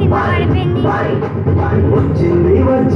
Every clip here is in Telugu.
కింద వచ్చింది.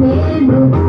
నేను